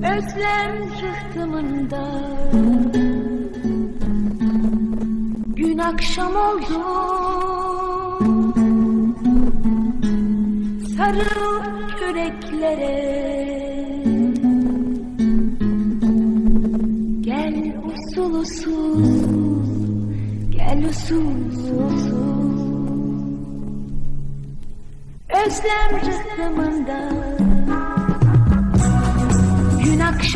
Özlem rıhtımında Gün akşam oldu. Sarıl yüreklere. Gel usul usul Gel usul usul. Özlem rıhtımında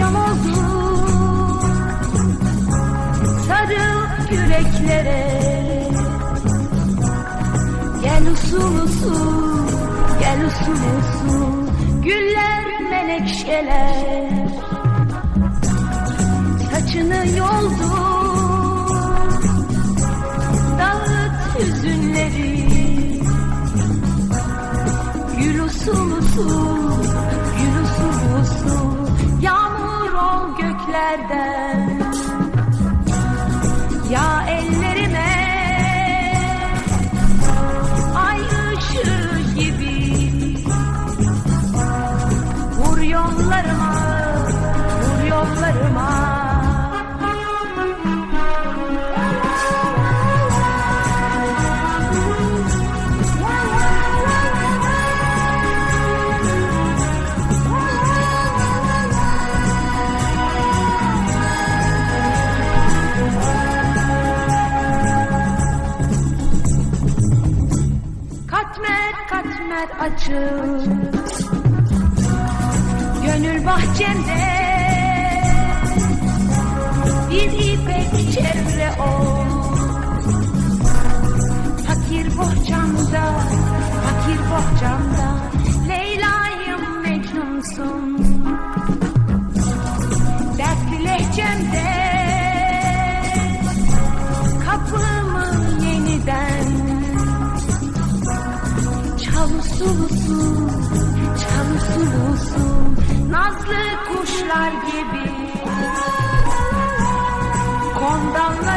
akşam oldu Sarıl yüreklere. Gel usul usul Gel usul usul. Güller menekşeler. Saçını yoldu Dağıt hüzünleri. Gül usul usul Vur yollarıma Katmer katmer açıl. Gönül bahçemde mecramda Leyla'yım Mecnun'sun. Dertli lehçemde Kapımı yeniden Çal usul Çal usul Nazlı kuşlar gibi. Kondanlar